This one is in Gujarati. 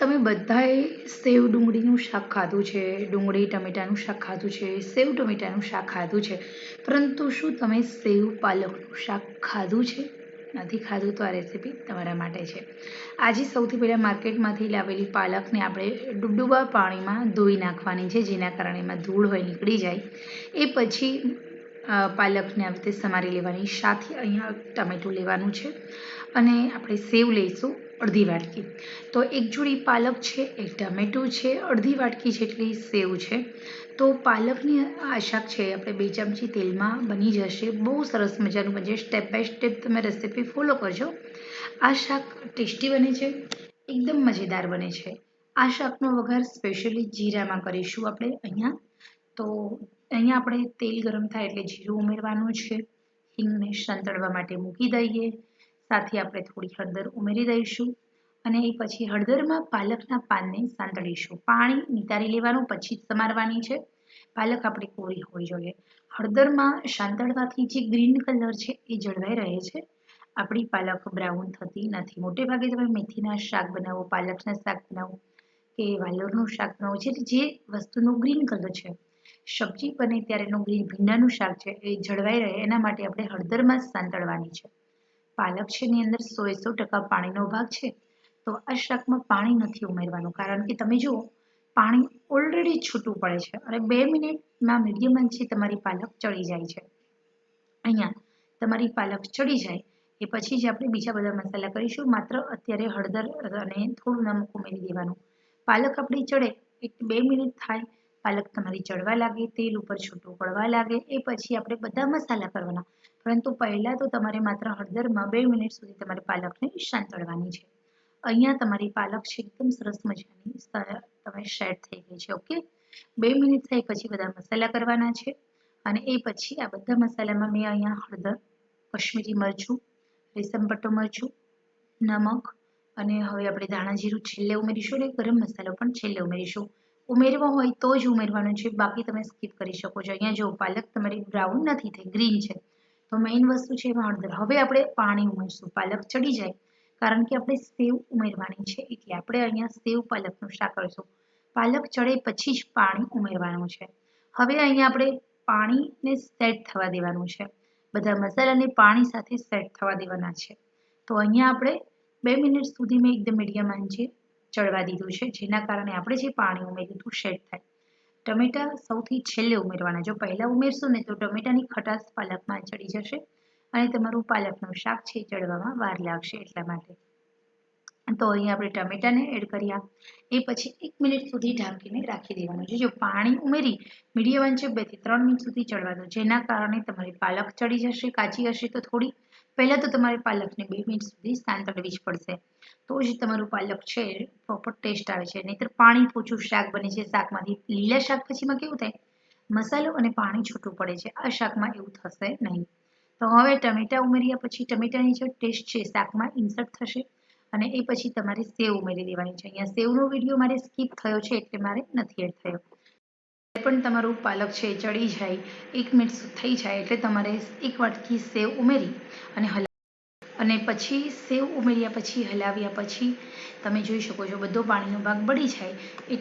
તમે બધાએ સેવ ડુંગળીનું શાક ખાધું છે, ડુંગળી, ટમેટાનું શાક ખાધું છે, સેવ ટમેટાનું શાક ખાધું છે. પરંતુ શું તમે સેવ પાલકનું શાક ખાધું છે? નથી ખાધું તો આ રેસીપી તમારા માટે છે. આજે સૌથી પહેલાં માર્કેટમાંથી લાવેલી પાલકને આપણે ડૂબડૂબા પાણીમાં ધોઈ નાખવાની છે, જેના કારણે એમાં ધૂળ હોય, નીકળી જાય. એ પછી પાલકને આવી રીતે સમારી લેવાની, સાથે અહીંયા ટમેટું લેવાનું છે. અને આપણે સેવ લઈશું. અડધી વાટકી. તો એક જોડી પાલક છે, એક ટમેટું છે, અડધી વાટકી જેટલી સેવ છે. તો પાલકની આ શાક છે આપણે બે ચમચી તેલમાં બની જશે. બહુ સરસ મજાનું બનશે. સ્ટેપ બાય સ્ટેપ તમે રેસીપી ફોલો કરજો. આ શાક ટેસ્ટી બને છે, એકદમ મજેદાર બને છે. આ શાકનો વઘાર સ્પેશિયલી જીરામાં કરીશું આપણે અહીંયા. તો અહીંયા આપણે તેલ ગરમ થાય એટલે જીરું ઉમેરવાનું છે. હિંગને સંતળવા માટે મૂકી દઈએ. સાથે આપણે થોડી હળદર ઉમેરી દઈશું અને એ પછી હળદરમાં પાલકના પાનને સાંતળીશું. પાણી નિતારી લેવાનું, પછી જ સમારવાની છે. પાલક આપણી કોરી હોવી જોઈએ. હળદરમાં સાંતળવાથી જે ગ્રીન કલર છે એ જળવાઈ રહે છે. આપણી પાલક બ્રાઉન થતી નથી. મોટે ભાગે તમે મેથીના શાક બનાવો, પાલકના શાક બનાવો કે વાલોરનું શાક બનાવો છે જે વસ્તુનો ગ્રીન કલર છે, સબ્જી બને ત્યારેનું ગ્રીન ભીંડાનું શાક છે, એ જળવાઈ રહે. એના માટે આપણે હળદરમાં સાંતળવાની છે. પાલક છે એની અંદર સો સો ટકા પાણીનો ભાગ છે. તો આ શાકમાં પાણી નથી ઉમેરવાનું. કારણ કે તમે જુઓ, પાણી ઓલરેડી છૂટું પડે છે અને બે મિનિટના મીડિયમ અંશે તમારી પાલક ચડી જાય છે. અહીંયા તમારી પાલક ચડી જાય એ પછી જ આપણે બીજા બધા મસાલા કરીશું. માત્ર અત્યારે હળદર અને થોડું નમક ઉમેરી દેવાનું. પાલક આપણી ચડે એક બે મિનિટ થાય પાલક તમારી ચડવા લાગે, તેલ ઉપર છૂટું પડવા લાગે, એ પછી આપણે બધા મસાલા કરવાના. પરંતુ પહેલાં તો તમારે માત્ર હળદરમાં બે મિનિટ સુધી તમારે પાલકને સાંતળવાની છે. અહીંયા તમારી પાલક છે એકદમ સરસ મજાની તમે શેડ થઈ ગઈ છે, ઓકે? બે મિનિટ થાય પછી બધા મસાલા કરવાના છે અને એ પછી આ બધા મસાલામાં મેં અહીંયા હળદર, કશ્મીરી મરચું રેસમ પટ્ટો મરચું, નમક અને હવે આપણે ધાણા જીરું છેલ્લે ઉમેરીશું અને ગરમ મસાલો પણ છેલ્લે ઉમેરીશું. ઉમેરવો હોય તો જ ઉમેરવાનું છે. બાકી તમે સ્કીપ કરી શકો છો. અહીંયા જો પાલક તમારી બ્રાઉન નથી થઈ ગ્રીન છે. તો મેઇન વસ્તુ છે હળદર હવે આપણે પાણી ઉમેરશું. પાલક ચડી જાય કારણ કે આપણે સેવ ઉમેરવાની છે. એટલે આપણે અહીંયા સેવ પાલકનું શાક કરીશું. પાલક ચડે પછી જ પાણી ઉમેરવાનું છે. હવે અહીંયા આપણે પાણીને સેટ થવા દેવાનું છે. બધા મસાલાને પાણી સાથે સેટ થવા દેવાના છે. તો અહીંયા આપણે બે મિનિટ સુધી મેં એકદમ મીડિયમ આંચે ચડવા દીધું છે, જેના કારણે આપણે જે પાણી ઉમેર્યું હતું શેડ થાય. ટમેટા સૌથી છેલ્લે ઉમેરવાના, જો પહેલાં ઉમેરશું ને તો ટમેટાની ખટાશ પાલકમાં ચડી જશે અને તમારું પાલકનું શાક છે ચડવામાં વાર લાગશે એટલા માટે. તો અહીં આપણે ટમેટાને એડ કર્યા. એ પછી એક મિનિટ સુધી ઢાંકીને રાખી દેવાનું છે. જો પાણી ઉમેરી મીડિયમ આંચે બેથી ત્રણ મિનિટ સુધી ચડવા દો જેના કારણે તમારી પાલક ચડી જશે, કાચી હશે તો થોડી. પહેલાં તો તમારે પાલકને બે મિનિટ સુધી સાંતળવી જ પડશે. તો જ તમારું પાલક છે પ્રોપર ટેસ્ટ આવે છે. નહીંતર પાણી પોચું શાક બને છે, શાકમાંથી લીલા શાકભાજીમાં કેવું થાય? મસાલો અને પાણી છૂટું પડે છે. આ શાકમાં એવું થશે નહીં. તો હવે ટમેટા ઉમેર્યા પછી ટમેટાની જે ટેસ્ટ છે, શાકમાં ઇન્સર્ટ થશે અને એ પછી તમારે સેવ ઉમેરી દેવાની છે. અહીંયા સેવનો વીડિયો મારે સ્કીપ થયો છે એટલે મારે નથી એડ થયો. પણ તમારું પાલક છે ચડી જાય, એક મિનિટ થઈ જાય એટલે તમારે એક વાટકી સેવ ઉમેરી અને હલા અને પછી સેવ ઉમેર્યા પછી હલાવ્યા પછી તમે જોઈ શકો છો બધો પાણીનો ભાગ બળી જાય એટલે